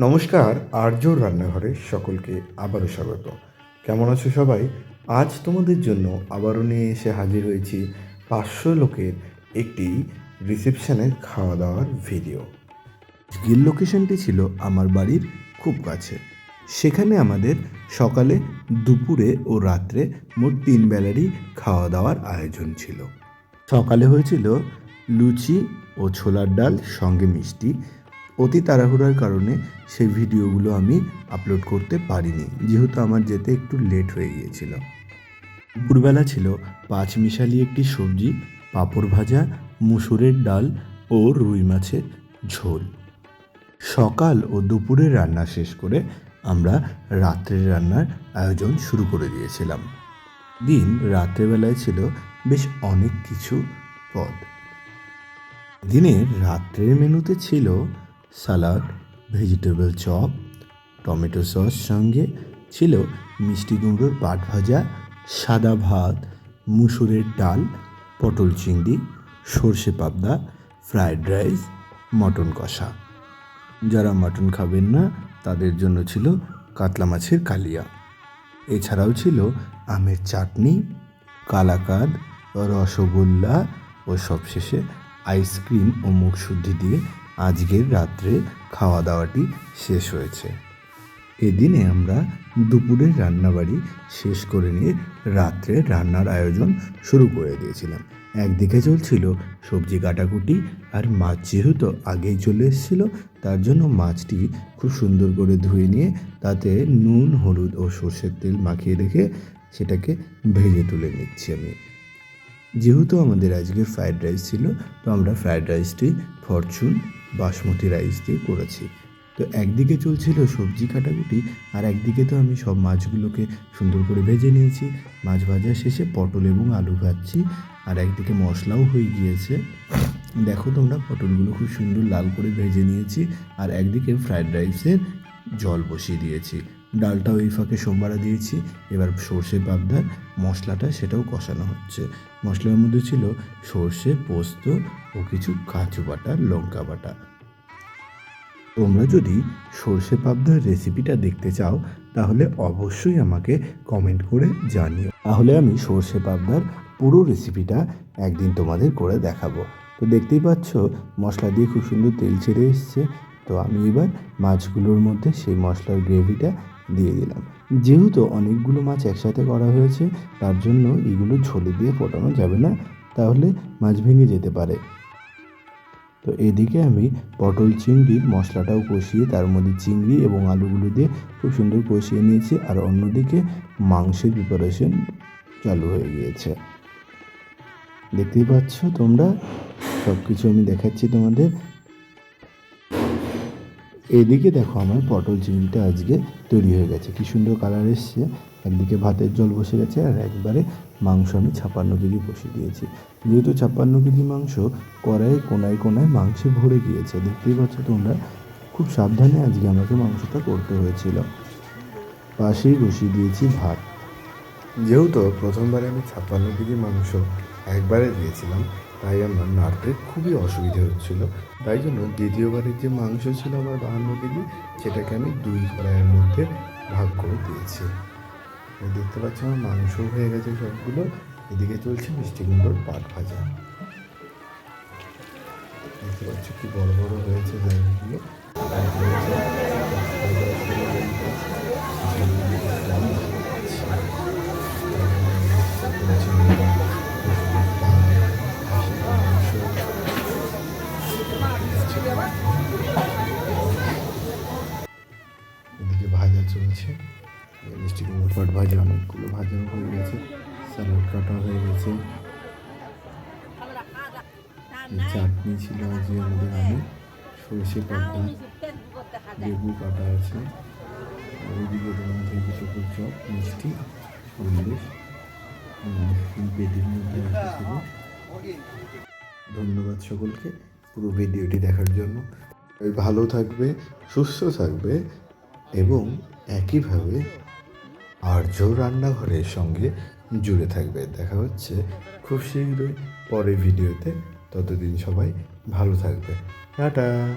নমস্কার আর্যর রান্নাঘরে সকলকে আবারও স্বাগত। কেমন আছো সবাই? আজ তোমাদের জন্য আবারও নিয়ে এসে হাজির হয়েছি পাঁচশো লোকের একটি রিসেপশনের খাওয়া দাওয়ার ভিডিও। আজকের লোকেশনটি ছিল আমার বাড়ির খুব কাছে। সেখানে আমাদের সকালে, দুপুরে ও রাত্রে মোট তিন বেলারই খাওয়া দাওয়ার আয়োজন ছিল। সকালে হয়েছিল লুচি ও ছোলার ডাল, সঙ্গে মিষ্টি অতি তাড়াহুড়ার কারণে সেই ভিডিওগুলো আমি আপলোড করতে পারিনি। যেহেতু আমার যেতে একটু লেট হয়ে গিয়েছিল। দুপুরবেলা ছিল পাঁচ মিশালি একটি সবজি, পাঁপড় ভাজা, মুসুরের ডাল ও রুই মাছের ঝোল। সকাল ও দুপুরের রান্না শেষ করে আমরা রাত্রের রান্নার আয়োজন শুরু করে দিয়েছিলাম। দিন রাত্রেবেলায় ছিল বেশ অনেক কিছু পদ। দিনের রাত্রের মেনুতে ছিল salad, vegetable chop, tomato sauce সঙ্গে ছিল মিষ্টি কুমড়োর পাট ভাজা, সাদা ভাত, মুসুরের ডাল, পটল চিংড়ি, সর্ষে পাবদা, ফ্রায়েড রাইস, মটন কষা। যারা মটন খাবেন না, তাদের জন্য ছিল কাতলা মাছের কালিয়া। এছাড়াও ছিল আমের চাটনি, কালাকাদ, রসগোল্লা ও সবশেষে আইসক্রিম ও মুখশুদ্ধি দিয়ে আজকের রাত্রে খাওয়া দাওয়াটি শেষ হয়েছে। এদিনে আমরা দুপুরের রান্নাবাড়ি শেষ করে নিয়ে রাত্রে রান্নার আয়োজন শুরু করে দিয়েছিলাম। একদিকে চলছিল সবজি কাটাকুটি আর মাছ যেহেতু আগেই চলে এসেছিল, তার জন্য মাছটি খুব সুন্দর করে ধুয়ে নিয়ে তাতে নুন, হলুদ ও সর্ষের তেল মাখিয়ে রেখে সেটাকে ভেজে তুলে নিচ্ছি আমি। যেহেতু আমাদের আজকে ফ্রায়েড রাইস ছিল, তো আমরা ফ্রায়েড রাইসটি ফরচুন বাসমতি রাইস দিয়ে করেছি। তো একদিকে চলছিল সবজি কাটাকুটি, আর একদিকে তো আমি সব মাছগুলোকে সুন্দর করে ভেজে নিয়েছি। মাছ ভাজা শেষে পটল এবং আলু ভাজছি, আর একদিকে মশলাও হয়ে গিয়েছে। দেখো তোমরা, পটলগুলো খুব সুন্দর লাল করে ভেজে নিয়েছি, আর একদিকে ফ্রায়েড রাইসের জল বসিয়ে দিয়েছি। ডালটাও এই ফাঁকে সোমবারা দিয়েছি। এবার সর্ষে পাবদার মশলাটা সেটাও কষানো হচ্ছে। মশলার মধ্যে ছিল সর্ষে, পোস্ত ও কিছু কাঁচু বাটা, লঙ্কা বাটা। তোমরা যদি সর্ষে পাবদার রেসিপিটা দেখতে চাও, তাহলে অবশ্যই আমাকে কমেন্ট করে জানিও। তাহলে আমি সর্ষে পাবদার পুরো রেসিপিটা একদিন তোমাদের করে দেখাবো। তো দেখতেই পাচ্ছ, মশলা দিয়ে খুব সুন্দর তেল ছেড়ে এসছে। তো আমি এবার মাছগুলোর মধ্যে সেই মশলার গ্রেভিটা দিয়ে দিলাম। যেহেতু অনেকগুলো মাছ একসাথে করা হয়েছে, তার জন্য এগুলো ঝোলে দিয়ে ফোটানো যাবে না, তাহলে মাছ ভেঙে যেতে পারে। তো এদিকে আমি পটল চিংড়ির মশলাটাও কষিয়ে তার মধ্যে চিংড়ি এবং আলুগুলো দিয়ে খুব সুন্দর কষিয়ে নিয়েছি, আর অন্যদিকে মাংসের প্রিপারেশন চালু হয়ে গিয়েছে। দেখতেই পাচ্ছ তোমরা? সব কিছু আমি দেখাচ্ছি তোমাদের। এদিকে দেখো আমার পটল চিংড়িটা আজকে তৈরি হয়ে গেছে। কি সুন্দর কালার এসছে। একদিকে ভাতের জল বসে গেছে আর একবারে মাংস আমি ছাপ্পান্ন কেজি বসিয়ে দিয়েছি। যেহেতু ছাপ্পান্ন কেজি মাংস কড়াইয়ে কোনায় কোনায় মাংসে ভরে গিয়েছে, দেখতেই পাচ্ছ তোমরা খুব সাবধানে আজকে আমাকে মাংসটা করতে হয়েছিল। পাশেই বসিয়ে দিয়েছি ভাত। যেহেতু প্রথমবারে আমি ছাপ্পান্ন কেজি মাংস একবারে দিয়েছিলাম, তাই আমার নাড়তে খুবই অসুবিধা হচ্ছিল। তাই জন্য দ্বিতীয়বারের যে মাংস ছিল আমার বাহান্ন কেজি, সেটাকে আমি দুই কড়াইয়ের মধ্যে ভাগ করে দিয়েছি। দেখতে পাচ্ছি আমার মাংস হয়ে গেছে সবগুলো। এদিকে চলছে মিষ্টি কুমড়োর পাট ভাজা। দেখতে পাচ্ছ কি বড় বড় হয়েছে জায়গাগুলো। এদিকে ভাজা চলছে। এই মিষ্টি কুমড়ো ভাজা, অনেকগুলো ভাজাও হয়ে গেছে। স্যালাড কাটা হয়ে গেছে। চাটনি ছিল আজকে আমাদের আমি সর্ষে পাতা, লেবু কাটা আছে। ওইদিকে তোমার ভেজিটেবল চপ, মিষ্টি, সন্দেশ পেটির মধ্যে ধন্যবাদ সকলকে। পুরো ভিডিওটি দেখার জন্য। ভালো থাকবে, সুস্থ থাকবে এবং একইভাবে আর্য রান্নাঘরের সঙ্গে জুড়ে থাকবে। দেখা হচ্ছে খুব শীঘ্রই পরের ভিডিওতে। ততদিন সবাই ভালো থাকবে। টাটা!